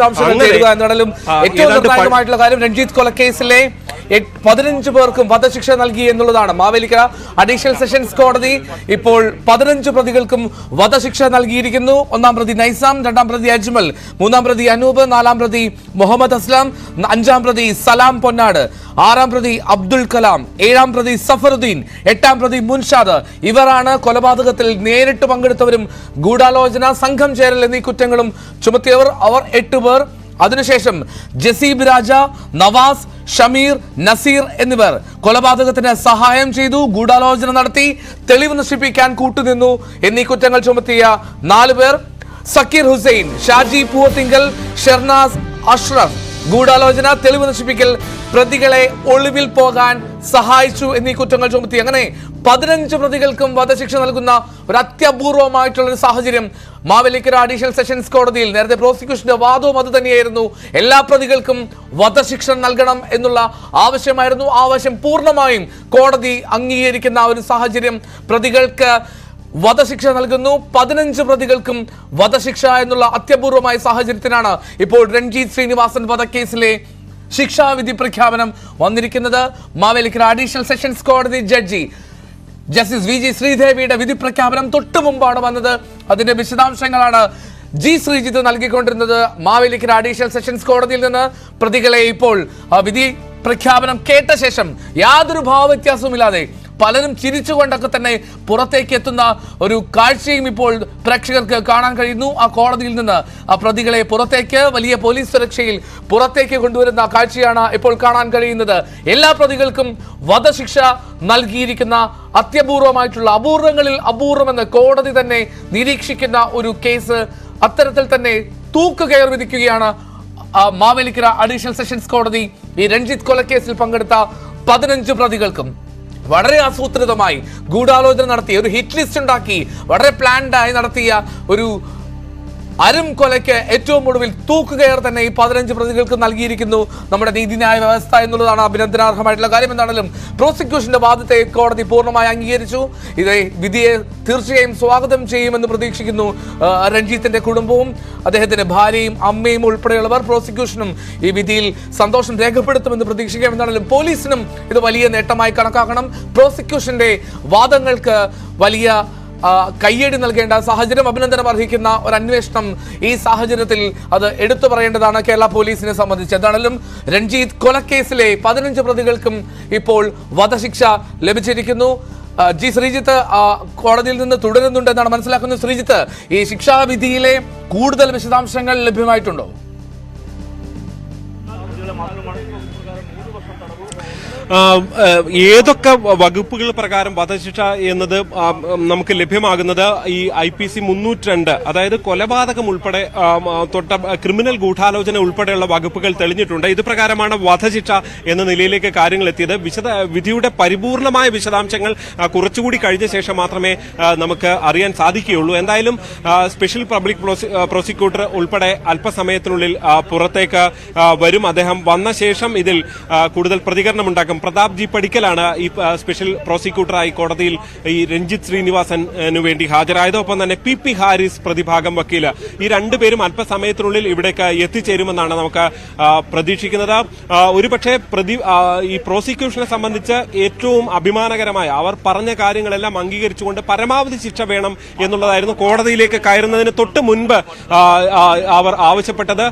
ഏറ്റവും നിർണായകമായിട്ടുള്ള കാര്യം രഞ്ജിത്ത് കൊലക്കേസിലെ പതിനഞ്ച് പേർക്കും വധശിക്ഷ നൽകി എന്നുള്ളതാണ്. മാവേലിക്കര അഡീഷണൽ സെഷൻസ് കോടതി ഇപ്പോൾ പതിനഞ്ച് പ്രതികൾക്കും വധശിക്ഷ നൽകിയിരിക്കുന്നു. ഒന്നാം പ്രതി നൈസാം രണ്ടാം പ്രതി അജ്മൽ മൂന്നാം പ്രതി അനൂപ് നാലാം പ്രതി മുഹമ്മദ് അസ്ലാം അഞ്ചാം പ്രതി സലാം പൊന്നാട് ആറാം പ്രതി അബ്ദുൽ കലാം ഏഴാം പ്രതി സഫറുദ്ദീൻ എട്ടാം പ്രതി മുൻഷാദ് ഇവരാണ് കൊലപാതകത്തിൽ നേരിട്ട് പങ്കെടുത്തവരും ഗൂഢാലോചന സംഘം ചേരൽ എന്നീ കുറ്റങ്ങളും ചുമത്തിയവർ. അവർ എട്ടുപേർ അതിനുശേഷം ജസീബ് രാജ നവാസ് ഷമീർ നസീർ എന്നിവർ കൊലപാതകത്തിന് സഹായം ചെയ്തു ഗൂഢാലോചന നടത്തി തെളിവ് നശിപ്പിക്കാൻ കൂട്ടുനിന്നു എന്നീ കുറ്റങ്ങൾ ചുമത്തിയ നാല് പേർ സക്കീർ ഹുസൈൻ ഷാജി പൂവത്തിങ്കൽ ഷെർനാസ് അഷ്റഫ് ഗൂഢാലോചന തെളിവ് നശിപ്പിക്കൽ പ്രതികളെ ഒളിവിൽ പോകാൻ സഹായിച്ചു എന്നീ കുറ്റങ്ങൾ ചുമത്തി. അങ്ങനെ പതിനഞ്ച് പ്രതികൾക്കും വധശിക്ഷ നൽകുന്ന ഒരു അത്യപൂർവമായിട്ടുള്ള ഒരു സാഹചര്യം മാവേലിക്കര അഡീഷണൽ സെഷൻസ് കോടതിയിൽ. നേരത്തെ പ്രോസിക്യൂഷന്റെ വാദവും അത് തന്നെയായിരുന്നു. എല്ലാ പ്രതികൾക്കും വധശിക്ഷ നൽകണം എന്നുള്ള ആവശ്യമായിരുന്നു. ആവശ്യം പൂർണമായും കോടതി അംഗീകരിക്കുന്ന ഒരു സാഹചര്യം പ്രതികൾക്ക് വധശിക്ഷ നൽകുന്നു. പതിനഞ്ച് പ്രതികൾക്കും വധശിക്ഷ എന്നുള്ള അത്യപൂർവമായ സാഹചര്യത്തിനാണ് ഇപ്പോൾ രഞ്ജിത്ത് ശ്രീനിവാസൻ വധക്കേസിലെ ശിക്ഷാവിധി പ്രഖ്യാപനം വന്നിരിക്കുന്നത്. മാവേലിക്കര അഡീഷണൽ സെഷൻസ് കോടതി ജഡ്ജി ജസ്റ്റിസ് വി ജി ശ്രീദേവിയുടെ വിധി പ്രഖ്യാപനം തൊട്ടു മുമ്പാണ് വന്നത്. അതിന്റെ വിശദാംശങ്ങളാണ് ജി ശ്രീജിത്ത് നൽകിക്കൊണ്ടിരുന്നത്. മാവേലിക്കര അഡീഷണൽ സെഷൻസ് കോടതിയിൽ നിന്ന് പ്രതികളെ ഇപ്പോൾ വിധി പ്രഖ്യാപനം കേട്ട ശേഷം യാതൊരു ഭാവവ്യത്യാസവുമില്ലാതെ പലരും ചിരിച്ചുകൊണ്ടൊക്കെ തന്നെ പുറത്തേക്ക് എത്തുന്ന ഒരു കാഴ്ചയും ഇപ്പോൾ പ്രേക്ഷകർക്ക് കാണാൻ കഴിയുന്നു. ആ കോടതിയിൽ നിന്ന് ആ പ്രതികളെ പുറത്തേക്ക് വലിയ പോലീസ് സുരക്ഷയിൽ പുറത്തേക്ക് കൊണ്ടുവരുന്ന കാഴ്ചയാണ് ഇപ്പോൾ കാണാൻ കഴിയുന്നത്. എല്ലാ പ്രതികൾക്കും വധശിക്ഷ നൽകിയിരിക്കുന്ന അത്യപൂർവമായിട്ടുള്ള അപൂർവങ്ങളിൽ അപൂർവമെന്ന് കോടതി തന്നെ നിരീക്ഷിക്കുന്ന ഒരു കേസ് അത്തരത്തിൽ തന്നെ തൂക്ക് കയർ വിധിക്കുകയാണ്. മാവേലിക്കര അഡീഷണൽ സെഷൻസ് കോടതി ഈ രഞ്ജിത്ത് കൊലക്കേസിൽ പങ്കെടുത്ത പതിനഞ്ച് പ്രതികൾക്കും. വളരെ ആസൂത്രിതമായി ഗൂഢാലോചന നടത്തിയ ഒരു ഹിറ്റ് ലിസ്റ്റ് ഉണ്ടാക്കി വളരെ പ്ലാൻഡായി നടത്തിയ ഒരു അരും കൊലയ്ക്ക് ഏറ്റവും ഒടുവിൽ തൂക്കുകയർ തന്നെ ഈ പതിനഞ്ച് പ്രതികൾക്ക് നൽകിയിരിക്കുന്നു. നമ്മുടെ നീതിന്യായ വ്യവസ്ഥ എന്നുള്ളതാണ് അഭിനന്ദനാർഹമായിട്ടുള്ള കാര്യം. എന്താണെങ്കിലും പ്രോസിക്യൂഷന്റെ വാദത്തെ കോടതി പൂർണമായി അംഗീകരിച്ചു. ഇത് വിധിയെ തീർച്ചയായും സ്വാഗതം ചെയ്യുമെന്ന് പ്രതീക്ഷിക്കുന്നു രഞ്ജിത്തിന്റെ കുടുംബവും അദ്ദേഹത്തിന്റെ ഭാര്യയും അമ്മയും ഉൾപ്പെടെയുള്ളവർ. പ്രോസിക്യൂഷനും ഈ വിധിയിൽ സന്തോഷം രേഖപ്പെടുത്തുമെന്ന് പ്രതീക്ഷിക്കാം. എന്താണെങ്കിലും പോലീസിനും ഇത് വലിയ നേട്ടമായി കണക്കാക്കണം. പ്രോസിക്യൂഷന്റെ വാദങ്ങൾക്ക് വലിയ കയ്യടി നൽകേണ്ട സാഹചര്യം അഭിനന്ദനം അർഹിക്കുന്ന ഒരു അന്വേഷണം ഈ സാഹചര്യത്തിൽ അത് എടുത്തു പറയേണ്ടതാണ് കേരള പോലീസിനെ സംബന്ധിച്ച്. എന്താണെങ്കിലും രഞ്ജിത്ത് കൊലക്കേസിലെ പതിനഞ്ച് പ്രതികൾക്കും ഇപ്പോൾ വധശിക്ഷ ലഭിച്ചിരിക്കുന്നു. ജി ശ്രീജിത്ത് കോടതിയിൽ നിന്ന് തുടരുന്നുണ്ട് എന്നാണ് മനസ്സിലാക്കുന്നത്. ശ്രീജിത്ത് ഈ ശിക്ഷാവിധിയിലെ കൂടുതൽ വിശദാംശങ്ങൾ ലഭ്യമായിട്ടുണ്ടോ? ഏതൊക്കെ വകുപ്പുകൾ പ്രകാരം വധശിക്ഷ എന്നത് നമുക്ക് ലഭ്യമാകുന്നത്? ഈ ഐ പി സി മുന്നൂറ്റി രണ്ട് അതായത് കൊലപാതകം ഉൾപ്പെടെ തൊട്ട ക്രിമിനൽ ഗൂഢാലോചന ഉൾപ്പെടെയുള്ള വകുപ്പുകൾ തെളിഞ്ഞിട്ടുണ്ട്. ഇത് പ്രകാരമാണ് വധശിക്ഷ എന്ന നിലയിലേക്ക് കാര്യങ്ങൾ എത്തിയത്. വിശദ വിധിയുടെ പരിപൂർണമായ വിശദാംശങ്ങൾ കുറച്ചുകൂടി കഴിഞ്ഞ ശേഷം മാത്രമേ നമുക്ക് അറിയാൻ സാധിക്കുകയുള്ളൂ. എന്തായാലും സ്പെഷ്യൽ പബ്ലിക് പ്രോസി- പ്രോസിക്യൂട്ടർ ഉൾപ്പെടെ അല്പസമയത്തിനുള്ളിൽ പുറത്തേക്ക് വരും. അദ്ദേഹം വന്ന ശേഷം ഇതിൽ കൂടുതൽ പ്രതികരണം ഉണ്ടാക്കും പ്രതാപ് ജി പടിക്കലാണ് ഈ സ്പെഷ്യൽ പ്രോസിക്യൂട്ടറായി കോടതിയിൽ ഈ രഞ്ജിത്ത് ശ്രീനിവാസനു വേണ്ടി ഹാജരായത്. ഒപ്പം തന്നെ പി പി ഹാരിസ് പ്രതിഭാഗം വക്കീൽ. ഈ രണ്ടുപേരും അല്പസമയത്തിനുള്ളിൽ ഇവിടേക്ക് എത്തിച്ചേരുമെന്നാണ് നമുക്ക് പ്രതീക്ഷിക്കുന്നത്. ഒരുപക്ഷെ പ്രതി ഈ പ്രോസിക്യൂഷനെ സംബന്ധിച്ച് ഏറ്റവും അഭിമാനകരമായ അവർ പറഞ്ഞ കാര്യങ്ങളെല്ലാം അംഗീകരിച്ചുകൊണ്ട് പരമാവധി ശിക്ഷ വേണം എന്നുള്ളതായിരുന്നു കോടതിയിലേക്ക് കയറുന്നതിന് തൊട്ട് മുൻപ് അവർ ആവശ്യപ്പെട്ടത്.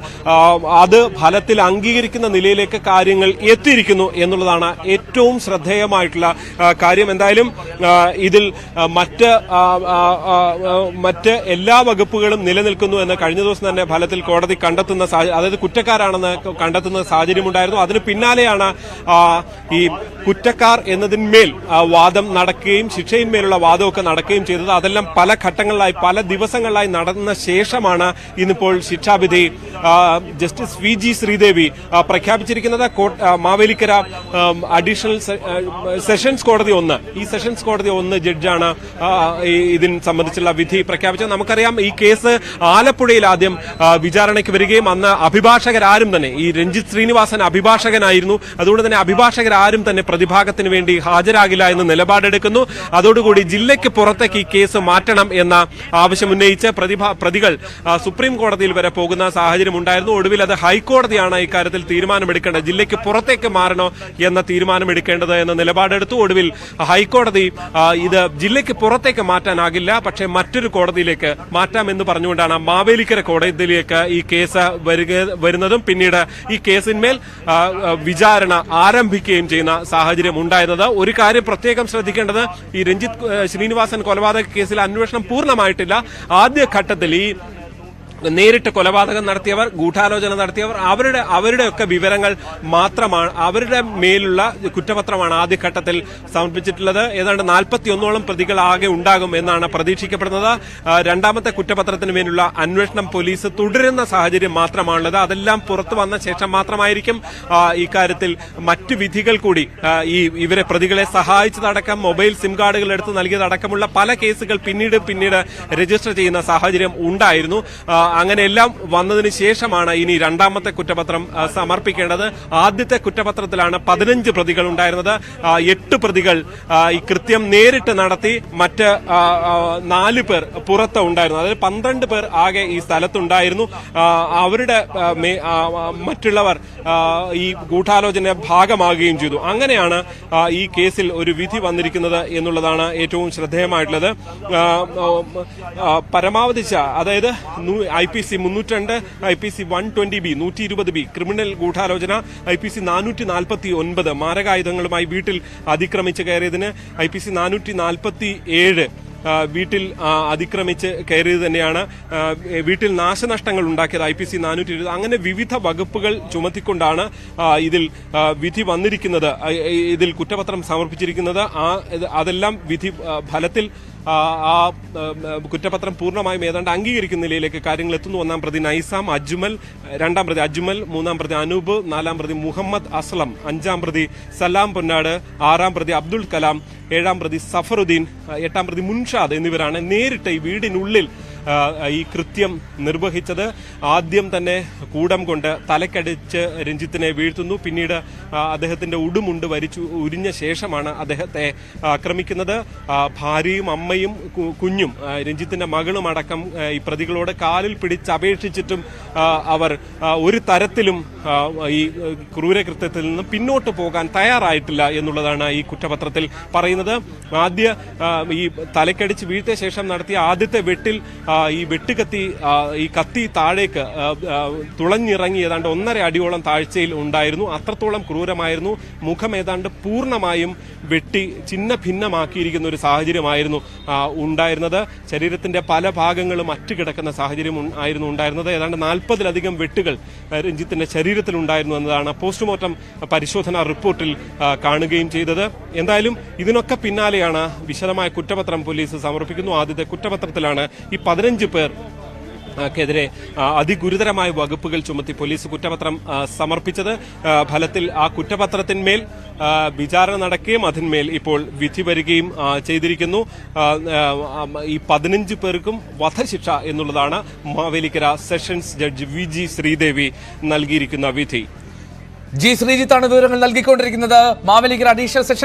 അത് ഫലത്തിൽ അംഗീകരിക്കുന്ന നിലയിലേക്ക് കാര്യങ്ങൾ എത്തിയിരിക്കുന്നു എന്നുള്ളതാണ് ഏറ്റവും ശ്രദ്ധേയമായിട്ടുള്ള കാര്യം എന്തായാലും ഇതിൽ മറ്റ് മറ്റ് എല്ലാ വകുപ്പുകളും നിലനിൽക്കുന്നു എന്ന് കഴിഞ്ഞ ദിവസം തന്നെ ഫലത്തിൽ കോടതി കണ്ടെത്തുന്ന അതായത് കുറ്റക്കാരാണെന്ന് കണ്ടെത്തുന്ന സാഹചര്യമുണ്ടായിരുന്നു. അതിന് പിന്നാലെയാണ് ഈ കുറ്റക്കാർ എന്നതിന്മേൽ വാദം നടക്കുകയും ശിക്ഷയിന്മേലുള്ള വാദമൊക്കെ നടക്കുകയും ചെയ്തത്. അതെല്ലാം പല ഘട്ടങ്ങളിലായി പല ദിവസങ്ങളിലായി നടന്ന ശേഷമാണ് ഇന്നിപ്പോൾ ശിക്ഷാവിധി ജസ്റ്റിസ് വി ജി ശ്രീദേവി പ്രഖ്യാപിച്ചിരിക്കുന്നത്. മാവേലിക്കര അഡീഷണൽ സെഷൻസ് കോടതി ഒന്ന്. ഈ സെഷൻസ് കോടതി ഒന്ന് ജഡ്ജാണ് ഇതിന് സംബന്ധിച്ചുള്ള വിധി പ്രഖ്യാപിച്ചത്. നമുക്കറിയാം ഈ കേസ് ആലപ്പുഴയിൽ ആദ്യം വിചാരണയ്ക്ക് വരികയും അന്ന് അഭിഭാഷകരാരും തന്നെ ഈ രഞ്ജിത് ശ്രീനിവാസൻ അഭിഭാഷകനായിരുന്നു. അതുകൊണ്ട് തന്നെ അഭിഭാഷകരാരും തന്നെ പ്രതിഭാഗത്തിന് വേണ്ടി ഹാജരാകില്ല എന്ന് നിലപാടെടുക്കുന്നു. അതോടുകൂടി ജില്ലയ്ക്ക് പുറത്തേക്ക് ഈ കേസ് മാറ്റണം എന്ന ആവശ്യം ഉന്നയിച്ച് പ്രതികൾ സുപ്രീം കോടതിയിൽ വരെ പോകുന്ന സാഹചര്യം ഉണ്ടായിരുന്നു. ഒടുവിൽ അത് ഹൈക്കോടതിയാണ് ഇക്കാര്യത്തിൽ തീരുമാനമെടുക്കേണ്ടത്. ജില്ലയ്ക്ക് പുറത്തേക്ക് മാറണോ എന്ന തീരുമാനമെടുക്കേണ്ടത് എന്ന നിലപാടെടുത്തു. ഒടുവിൽ ഹൈക്കോടതി ഇത് ജില്ലയ്ക്ക് പുറത്തേക്ക് മാറ്റാനാകില്ല. പക്ഷേ മറ്റൊരു കോടതിയിലേക്ക് മാറ്റാമെന്ന് പറഞ്ഞുകൊണ്ടാണ് മാവേലിക്കര കോടതിയിലേക്ക് ഈ കേസ് വരിക വരുന്നതും. പിന്നീട് ഈ കേസിന്മേൽ വിചാരണ ആരംഭിക്കുകയും ചെയ്യുന്ന സാഹചര്യം ഉണ്ടായിരുന്നത്. ഒരു കാര്യം പ്രത്യേകം ശ്രദ്ധിക്കേണ്ടത് ഈ രഞ്ജിത്ത് ശ്രീനിവാസൻ കൊലപാതക കേസിൽ അന്വേഷണം പൂർണമായിട്ടില്ല. ആദ്യഘട്ടത്തിൽ ഈ നേരിട്ട് കൊലപാതകം നടത്തിയവർ ഗൂഢാലോചന നടത്തിയവർ അവരുടെ അവരുടെയൊക്കെ വിവരങ്ങൾ മാത്രമാണ് അവരുടെ മേലുള്ള കുറ്റപത്രമാണ് ആദ്യഘട്ടത്തിൽ സമർപ്പിച്ചിട്ടുള്ളത്. ഏതാണ്ട് നാൽപ്പത്തിയൊന്നോളം പ്രതികൾ ആകെ ഉണ്ടാകും എന്നാണ് പ്രതീക്ഷിക്കപ്പെടുന്നത്. രണ്ടാമത്തെ കുറ്റപത്രത്തിന് മേലുള്ള അന്വേഷണം പോലീസ് തുടരുന്ന സാഹചര്യം മാത്രമാണുള്ളത്. അതെല്ലാം പുറത്തു വന്ന ശേഷം മാത്രമായിരിക്കും ഇക്കാര്യത്തിൽ മറ്റു വിധികൾ കൂടി ഈ ഇവരെ പ്രതികളെ സഹായിച്ചതടക്കം മൊബൈൽ സിം കാർഡുകൾ എടുത്ത് നൽകിയതടക്കമുള്ള പല കേസുകൾ പിന്നീട് പിന്നീട് രജിസ്റ്റർ ചെയ്യുന്ന സാഹചര്യം ഉണ്ടായിരുന്നു. ആ, അങ്ങനെയെല്ലാം വന്നതിന് ശേഷമാണ് ഇനി രണ്ടാമത്തെ കുറ്റപത്രം സമർപ്പിക്കേണ്ടത്. ആദ്യത്തെ കുറ്റപത്രത്തിലാണ് പതിനഞ്ച് പ്രതികൾ ഉണ്ടായിരുന്നത്. എട്ട് പ്രതികൾ ഈ കൃത്യം നേരിട്ട് നടത്തി മറ്റ് നാല് പേർ പുറത്ത് ഉണ്ടായിരുന്നു. അതായത് പന്ത്രണ്ട് പേർ ആകെ ഈ സ്ഥലത്തുണ്ടായിരുന്നു. അവരുടെ മറ്റുള്ളവർ ഈ ഗൂഢാലോചന ഭാഗമാകുകയും ചെയ്തു. അങ്ങനെയാണ് ഈ കേസിൽ ഒരു വിധി വന്നിരിക്കുന്നത് എന്നുള്ളതാണ് ഏറ്റവും ശ്രദ്ധേയമായിട്ടുള്ളത്. പരമാവധി അതായത് ഐ പി സി മുന്നൂറ്റി I P C one twenty B നൂറ്റി ഇരുപത് ബി. ക്രിമിനൽ ഗൂഢാലോചന ഐ പി സി നാനൂറ്റി നാൽപ്പത്തി ഒൻപത് മാരകായുധങ്ങളുമായി വീട്ടിൽ അതിക്രമിച്ച് കയറിയതിന് ഐ പി സി നാനൂറ്റി നാൽപ്പത്തി ഏഴ് വീട്ടിൽ അതിക്രമിച്ച് കയറിയത് തന്നെയാണ്. വീട്ടിൽ നാശനഷ്ടങ്ങൾ ഉണ്ടാക്കിയത് ഐ പി സി നാനൂറ്റി ഇരുപത് അങ്ങനെ വിവിധ വകുപ്പുകൾ ചുമത്തിക്കൊണ്ടാണ് ഇതിൽ വിധി വന്നിരിക്കുന്നത്. ഇതിൽ കുറ്റപത്രം സമർപ്പിച്ചിരിക്കുന്നത്. ആ അതെല്ലാം വിധി ഫലത്തിൽ ആ, കുറ്റപത്രം പൂർണമായും ഏതാണ്ട് അംഗീകരിക്കുന്ന നിലയിലേക്ക് കാര്യങ്ങൾ എത്തുന്നു. ഒന്നാം പ്രതി നൈസാം അജ്മൽ രണ്ടാം പ്രതി അജ്മൽ മൂന്നാം പ്രതി അനൂപ് നാലാം പ്രതി മുഹമ്മദ് അസ്ലം അഞ്ചാം പ്രതി സലാം പൊന്നാട് ആറാം പ്രതി അബ്ദുൾ കലാം ഏഴാം പ്രതി സഫറുദ്ദീൻ എട്ടാം പ്രതി മുൻഷാദ് എന്നിവരാണ് നേരിട്ട് ഈ വീടിനുള്ളിൽ ഈ കൃത്യം നിർവഹിച്ചത് ആദ്യം തന്നെ കൂടം കൊണ്ട് തലക്കടിച്ച് രഞ്ജിത്തിനെ വീഴ്ത്തുന്നു. പിന്നീട് അദ്ദേഹത്തിന്റെ ഉടുമുണ്ട് വരിച്ചു ഉരിഞ്ഞ ശേഷമാണ് അദ്ദേഹത്തെ ആക്രമിക്കുന്നത്. ഭാര്യയും അമ്മയും കുഞ്ഞും രഞ്ജിത്തിന്റെ മകളും അടക്കം ഈ പ്രതികളോട് കാലിൽ പിടിച്ച് അപേക്ഷിച്ചിട്ടും അവർ ഒരു തരത്തിലും ഈ ക്രൂരകൃത്യത്തിൽ നിന്ന് പിന്നോട്ട് പോകാൻ തയ്യാറായിട്ടില്ല എന്നുള്ളതാണ് ഈ കുറ്റപത്രത്തിൽ പറയുന്നത്. ആദ്യ ഈ തലക്കടിച്ച് വീഴ്ത്തിയ ശേഷം നടത്തിയ ആദ്യത്തെ വെട്ടിൽ ഈ വെട്ടുകത്തി ഈ കത്തി താഴേക്ക് തുളഞ്ഞിറങ്ങി ഏതാണ്ട് ഒന്നര അടിയോളം താഴ്ചയിൽ ഉണ്ടായിരുന്നു. അത്രത്തോളം ക്രൂരമായിരുന്നു. മുഖം ഏതാണ്ട് പൂർണമായും വെട്ടി ചിന്ന ഭിന്നമാക്കിയിരിക്കുന്ന ഒരു സാഹചര്യമായിരുന്നു ഉണ്ടായിരുന്നത്. ശരീരത്തിന്റെ പല ഭാഗങ്ങളും അറ്റുകിടക്കുന്ന സാഹചര്യം ആയിരുന്നു ഉണ്ടായിരുന്നത്. ഏതാണ്ട് നാൽപ്പതിലധികം വെട്ടുകൾ രഞ്ജിത്തിന്റെ ശരീരത്തിൽ ഉണ്ടായിരുന്നു എന്നതാണ് പോസ്റ്റ്മോർട്ടം പരിശോധനാ റിപ്പോർട്ടിൽ കാണുകയും ചെയ്തത്. എന്തായാലും ഇതിനൊക്കെ പിന്നാലെയാണ് വിശദമായ കുറ്റപത്രം പോലീസ് സമർപ്പിക്കുന്നു. ആദ്യത്തെ കുറ്റപത്രത്തിലാണ് ഈ പതിനഞ്ച് പേർ ക്കെതിരെ അതിഗുരുതരമായ വകുപ്പുകൾ ചുമത്തി പോലീസ് കുറ്റപത്രം സമർപ്പിച്ചത്. ഫലത്തിൽ ആ കുറ്റപത്രത്തിന്മേൽ വിചാരണ നടക്കുകയും അതിന്മേൽ ഇപ്പോൾ വിധി വരികയും ചെയ്തിരിക്കുന്നു. ഈ പതിനഞ്ച് പേർക്കും വധശിക്ഷ എന്നുള്ളതാണ് Mavelikkara sessions judge V G Sreedevi നൽകിയിരിക്കുന്ന വിധി. ജി ശ്രീജിത്താണ് വിവരങ്ങൾ നൽകിക്കൊണ്ടിരിക്കുന്നത്. Mavelikkara additional session